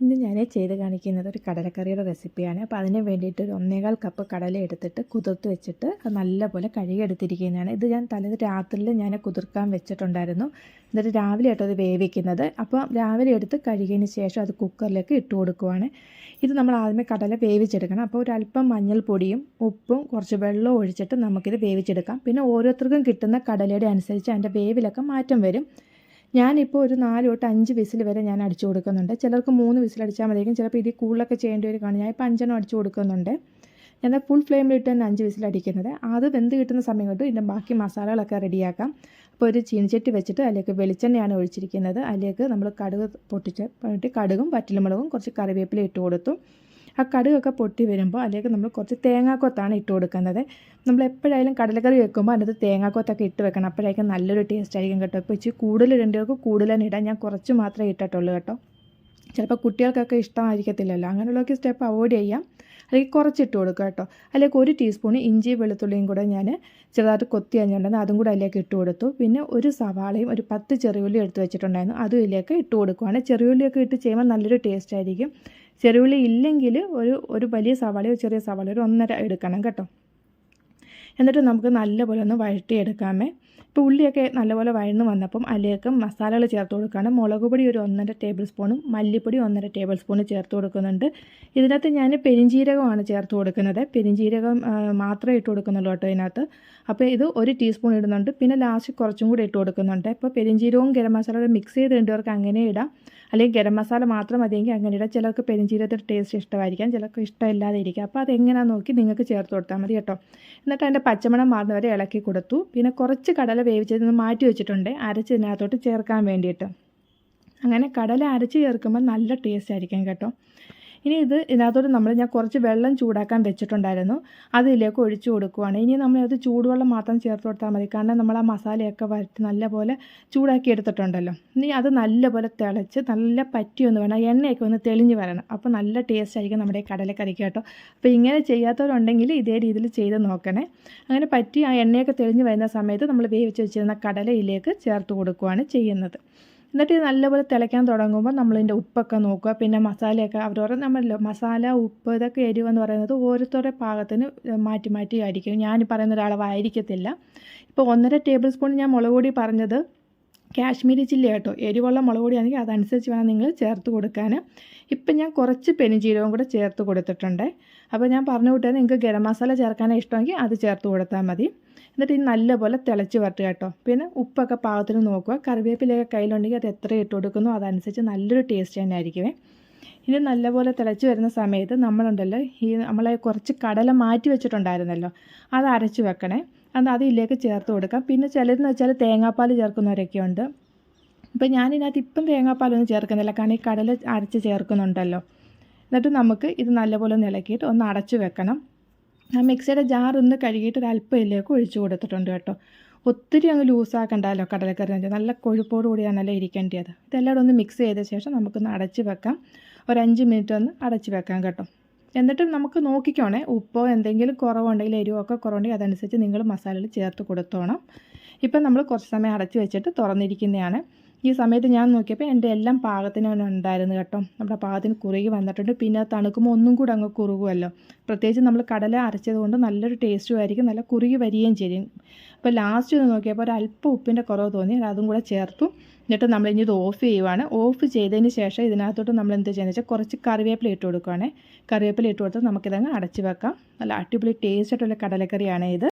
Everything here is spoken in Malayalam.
ഇന്ന് ഞാൻ ചെയ്ത് കാണിക്കുന്നത് ഒരു കടലക്കറിയുടെ റെസിപ്പിയാണ്. അപ്പോൾ അതിന് വേണ്ടിയിട്ട് ഒരു ഒന്നേകാൽ കപ്പ് കടല എടുത്തിട്ട് കുതിർത്ത് വെച്ചിട്ട് നല്ലപോലെ കഴുകിയെടുത്തിരിക്കുന്നതാണ്. ഇത് ഞാൻ തലേ രാത്രിയിൽ ഞാൻ കുതിർക്കാൻ വെച്ചിട്ടുണ്ടായിരുന്നു. എന്നിട്ട് രാവിലെ ആയിട്ടത് വേവിക്കുന്നത്. അപ്പോൾ രാവിലെ എടുത്ത് കഴുകിയതിന് ശേഷം അത് കുക്കറിലേക്ക് ഇട്ട് കൊടുക്കുവാണ്. ഇത് നമ്മൾ ആദ്യമേ കടല വേവിച്ചെടുക്കണം. അപ്പോൾ ഒരു അല്പം മഞ്ഞൾപ്പൊടിയും ഉപ്പും കുറച്ച് വെള്ളവും ഒഴിച്ചിട്ട് നമുക്കിത് വേവിച്ചെടുക്കാം. പിന്നെ ഓരോരുത്തർക്കും കിട്ടുന്ന കടലയുടെ അനുസരിച്ച് അതിന്റെ വേവിലൊക്കെ മാറ്റം വരും. ഞാനിപ്പോൾ ഒരു നാല് തൊട്ട് അഞ്ച് വിസിൽ വരെ ഞാൻ അടിച്ചു കൊടുക്കുന്നുണ്ട്. ചിലർക്ക് മൂന്ന് വിസിൽ അടിച്ചാൽ മതിയായിരിക്കും. ചിലപ്പോൾ ഇതിൽ കൂടുതലൊക്കെ ചെയ്യേണ്ടി വരും. കാണും ഞാൻ ഇപ്പോൾ അഞ്ചെണ്ണം അടിച്ചു കൊടുക്കുന്നുണ്ട്. ഞാൻ ഫുൾ ഫ്ലെയിമിലിട്ട് തന്നെ അഞ്ച് വിസിൽ അടിക്കുന്നത്. അത് വെന്ത് കിട്ടുന്ന സമയം കൊണ്ട് ഇതിന്റെ ബാക്കി മസാലകളൊക്കെ റെഡിയാക്കാം. അപ്പോൾ ഒരു ചീനിച്ചട്ടി വെച്ചിട്ട് അതിലേക്ക് വെളിച്ചെണ്ണയാണ് ഒഴിച്ചിരിക്കുന്നത്. അതിലേക്ക് നമ്മൾ കടുക് പൊട്ടിച്ച് കടുകും പറ്റിലുമുളകും കുറച്ച് കറിവേപ്പില ഇട്ട് കൊടുത്തു. ആ കടുകൊക്കെ പൊട്ടി വരുമ്പോൾ അതിലേക്ക് നമ്മൾ കുറച്ച് തേങ്ങാക്കൊത്താണ് ഇട്ട് കൊടുക്കുന്നത്. നമ്മൾ എപ്പോഴായാലും കടലക്കറി വെക്കുമ്പോൾ അതിനകത്ത് തേങ്ങാക്കൊത്തൊക്കെ ഇട്ട് വെക്കണം. അപ്പോഴായിരിക്കും നല്ലൊരു ടേസ്റ്റ് ആയിരിക്കും കേട്ടോ. ഇപ്പോൾ ഇച്ചിരി കൂടുതൽ കൂടുതൽ തന്നെ ഇടാം. ഞാൻ കുറച്ച് മാത്രമേ ഇട്ടിട്ടുള്ളൂ കേട്ടോ. ചിലപ്പോൾ കുട്ടികൾക്കൊക്കെ ഇഷ്ടമായിരിക്കത്തില്ലല്ലോ. അങ്ങനെയുള്ളൊക്കെ സ്റ്റെപ്പ് അവോയ്ഡ് ചെയ്യാം. അല്ലെങ്കിൽ കുറച്ചിട്ട് കൊടുക്കുക കേട്ടോ. അല്ലെങ്കിൽ ഒരു ടീസ്പൂൺ ഇഞ്ചി വെളുത്തുള്ളിയും കൂടെ ഞാൻ ചെറുതായിട്ട് കൊത്തി അഞ്ഞുണ്ടെന്ന് അതും കൂടെ അതിലേക്ക് ഇട്ട് കൊടുത്തു. പിന്നെ ഒരു സവാളയും ഒരു പത്ത് ചെറിയുള്ളി എടുത്ത് വെച്ചിട്ടുണ്ടായിരുന്നു. അതും ഇതിലേക്ക് ഇട്ട് കൊടുക്കുവാണ്. ചെറിയുള്ളിയൊക്കെ ഇട്ട് ചെയ്യുമ്പോൾ നല്ലൊരു ടേസ്റ്റ് ആയിരിക്കും. ചെറുള്ളി ഇല്ലെങ്കിൽ ഒരു ഒരു വലിയ സവാളയോ ചെറിയ സവാളയോ ഒരു ഒന്നര എടുക്കണം കേട്ടോ. എന്നിട്ട് നമുക്ക് നല്ലപോലെ ഒന്ന് വഴട്ടിയെടുക്കാമേ ഇപ്പോൾ ഉള്ളിയൊക്കെ നല്ലപോലെ വഴന്ന് വന്നപ്പം അതിലേക്ക് മസാലകൾ ചേർത്ത് കൊടുക്കുകയാണ്. മുളക് പൊടി ഒരു ഒന്നര ടേബിൾ സ്പൂണും മല്ലിപ്പൊടി ഒന്നര ടേബിൾ സ്പൂണും ചേർത്ത് കൊടുക്കുന്നുണ്ട്. ഇതിനകത്ത് ഞാൻ പെരിഞ്ചീരകമാണ് ചേർത്ത് കൊടുക്കുന്നത്. പെരിഞ്ചീരകം മാത്രമേ ഇട്ട് കൊടുക്കുന്നുള്ളൂ കേട്ടോ ഇതിനകത്ത്. അപ്പോൾ ഇത് ഒരു ടീസ്പൂൺ ഇടുന്നുണ്ട്. പിന്നെ ലാസ്റ്റ് കുറച്ചും കൂടി ഇട്ട് കൊടുക്കുന്നുണ്ട്. ഇപ്പോൾ പെരിഞ്ചീരകവും ഗരം മസാലയും മിക്സ് ചെയ്ത് അങ്ങനെ ഇടാം. അല്ലെങ്കിൽ ഗരം മസാല മാത്രം മതിയെങ്കിൽ അങ്ങനെ ഇടാം ചിലർക്ക് പെരിഞ്ചീരത്തിന്റെ ടേസ്റ്റ് ഇഷ്ടമായിരിക്കാം ചിലർക്ക് ഇഷ്ടമില്ലാതെ ഇരിക്കാം അപ്പോൾ അതെങ്ങനെയാണെന്ന് നോക്കി നിങ്ങൾക്ക് ചേർത്ത് കൊടുത്താൽ മതി കേട്ടോ. എന്നിട്ട് അതിന്റെ പച്ചമണം മാറുന്നവരെ ഇളക്കി കൊടുത്തു. പിന്നെ കുറച്ച് കടല വേവിച്ചത് മാറ്റി വെച്ചിട്ടുണ്ട്. അരച്ചതിനകത്തോട്ട് ചേർക്കാൻ വേണ്ടിയിട്ട്. അങ്ങനെ കടല അരച്ച് ചേർക്കുമ്പോൾ നല്ല ടേസ്റ്റ് ആയിരിക്കും കേട്ടോ. ഇനി ഇത് ഇതിനകത്തോട്ട് നമ്മൾ ഞാൻ കുറച്ച് വെള്ളം ചൂടാക്കാൻ വെച്ചിട്ടുണ്ടായിരുന്നു. അതിലേക്ക് ഒഴിച്ചു കൊടുക്കുവാണ്. ഇനി നമ്മൾ അത് ചൂടുവെള്ളം മാത്രം ചേർത്ത് കൊടുത്താൽ മതി. കാരണം നമ്മൾ ആ മസാലയൊക്കെ വരട്ടി നല്ലപോലെ ചൂടാക്കി എടുത്തിട്ടുണ്ടല്ലോ. ഇനി അത് നല്ലപോലെ തിളച്ച് നല്ല പറ്റിയൊന്ന് വേണം. എണ്ണയൊക്കെ ഒന്ന് തെളിഞ്ഞ് വരണം. അപ്പോൾ നല്ല ടേസ്റ്റ് ആയിരിക്കും നമ്മുടെ കടലക്കറിക്ക് കേട്ടോ. അപ്പോൾ ഇങ്ങനെ ചെയ്യാത്തവരുണ്ടെങ്കിൽ ഇതേ രീതിയിൽ ചെയ്ത് നോക്കണേ. അങ്ങനെ പറ്റി ആ എണ്ണയൊക്കെ തെളിഞ്ഞ് വരുന്ന സമയത്ത് നമ്മൾ വേവിച്ച് വെച്ചിരുന്ന കടലയിലേക്ക് ചേർത്ത് കൊടുക്കുകയാണ് ചെയ്യുന്നത്. എന്നിട്ട് ഇത് നല്ലപോലെ തിളയ്ക്കാൻ തുടങ്ങുമ്പോൾ നമ്മളിതിന്റെ ഉപ്പൊക്കെ നോക്കുക. പിന്നെ മസാലയൊക്കെ അവരവരെ നമ്മളല്ലോ മസാല ഉപ്പ് ഇതൊക്കെ എരിവെന്ന് പറയുന്നത് ഓരോരുത്തരുടെ പാകത്തിന് മാറ്റി മാറ്റി ആയിരിക്കും ഞാൻ പറയുന്ന ഒരളവായിരിക്കത്തില്ല. ഇപ്പോൾ ഒന്നര ടേബിൾ സ്പൂൺ ഞാൻ മുളക് പൊടി പറഞ്ഞത് കാശ്മീരി ചില്ലി കേട്ടോ. എരിവുള്ള മുളക് പൊടിയാണെങ്കിൽ അതനുസരിച്ച് വേണം നിങ്ങൾ ചേർത്ത് കൊടുക്കാൻ. ഇപ്പം ഞാൻ കുറച്ച് പെരുംജീരകവും കൂടെ ചേർത്ത് കൊടുത്തിട്ടുണ്ട്. അപ്പോൾ ഞാൻ പറഞ്ഞു വിട്ടത് നിങ്ങൾക്ക് ഗരം മസാല ചേർക്കാനാണ് ഇഷ്ടമെങ്കിൽ അത് ചേർത്ത് കൊടുത്താൽ മതി. എന്നിട്ട് ഇത് നല്ലപോലെ തിളച്ച് വരട്ടുക കേട്ടോ. പിന്നെ ഉപ്പൊക്കെ പാകത്തിന് നോക്കുക. കറിവേപ്പിലൊക്കെ കയ്യിലുണ്ടെങ്കിൽ അത് എത്ര ഇട്ട് കൊടുക്കുന്നു അതനുസരിച്ച് നല്ലൊരു ടേസ്റ്റ് തന്നെ ആയിരിക്കുമേ. ഇനി നല്ലപോലെ തിളച്ച് വരുന്ന സമയത്ത് നമ്മളുണ്ടല്ലോ ഈ നമ്മളെ കുറച്ച് കടല മാറ്റി വെച്ചിട്ടുണ്ടായിരുന്നല്ലോ അത് അരച്ച് വെക്കണേ. അത് അതിലേക്ക് ചേർത്ത് കൊടുക്കാം. പിന്നെ ചിലരെന്ന് വെച്ചാൽ തേങ്ങാപ്പാൽ ചേർക്കുന്നവരൊക്കെ ഉണ്ട്. ഇപ്പം ഞാനിതിനകത്ത് ഇപ്പം തേങ്ങാപ്പാലൊന്നും ചേർക്കുന്നില്ല. കാരണം ഈ കടല അരച്ച് ചേർക്കുന്നുണ്ടല്ലോ. എന്നിട്ട് നമുക്ക് ഇത് നല്ലപോലെ ഒന്ന് ഇളക്കിയിട്ട് ഒന്ന് അടച്ചു വെക്കണം. ആ മിക്സിയുടെ ജാർ ഒന്ന് കഴുകിയിട്ട് ഒരു അല്പം ഇതിലേക്ക് ഒഴിച്ചു കൊടുത്തിട്ടുണ്ട് കേട്ടോ. ഒത്തിരി അങ്ങ് ലൂസാക്കണ്ടല്ലോ കടലക്കറി നല്ല കൊഴുപ്പോട് കൂടിയാണല്ലോ ഇരിക്കേണ്ടത് ഇതെല്ലാം ഒന്ന് മിക്സ് ചെയ്ത ശേഷം നമുക്കൊന്ന് അടച്ച് വെക്കാം. ഒരു അഞ്ച് മിനിറ്റ് ഒന്ന് അടച്ച് വെക്കാം കേട്ടോ. എന്നിട്ട് നമുക്ക് നോക്കിക്കോണേ ഉപ്പോ എന്തെങ്കിലും കുറവുണ്ടെങ്കിൽ എരിവൊക്കെ കുറവുണ്ടെങ്കിൽ അതനുസരിച്ച് നിങ്ങൾ മസാലകൾ ചേർത്ത് കൊടുത്തോണം. ഇപ്പം നമ്മൾ കുറച്ച് സമയം അടച്ച് വെച്ചിട്ട് തുറന്നിരിക്കുന്നതാണ്. ഈ സമയത്ത് ഞാൻ നോക്കിയപ്പോൾ എന്റെ എല്ലാം പാകത്തിന് ഉണ്ടായിരുന്നു കേട്ടോ. നമ്മുടെ പാകത്തിന് കുറുകി വന്നിട്ടുണ്ട്. പിന്നെ തണുക്കുമ്പോൾ ഒന്നും കൂടെ അങ്ങ് കുറുകുമല്ലോ പ്രത്യേകിച്ച് നമ്മൾ കടല അരച്ചത് കൊണ്ട് നല്ലൊരു ടേസ്റ്റും ആയിരിക്കും. നല്ല കുറുകി വരികയും ചെയ്യും. അപ്പോൾ ലാസ്റ്റ് ഒന്ന് നോക്കിയപ്പോൾ ഒരു അല്പം ഉപ്പിന്റെ കുറവ് തോന്നി. അതും കൂടെ ചേർത്തു. എന്നിട്ട് നമ്മൾ ഇനി ഇത് ഓഫ് ചെയ്യുവാണ്. ഓഫ് ചെയ്തതിന് ശേഷം ഇതിനകത്തോട്ട് നമ്മൾ എന്താ ചെയ്യുന്നത് വെച്ചാൽ കുറച്ച് കറിവേപ്പില ഇട്ട് കൊടുക്കുവാണ്. കറിവേപ്പില ഇട്ട് കൊടുത്ത് നമുക്കിതങ്ങ് അടച്ച് വെക്കാം. നല്ല അടിപൊളി ടേസ്റ്റ് ആയിട്ടുള്ള കടലക്കറിയാണ് ഇത്.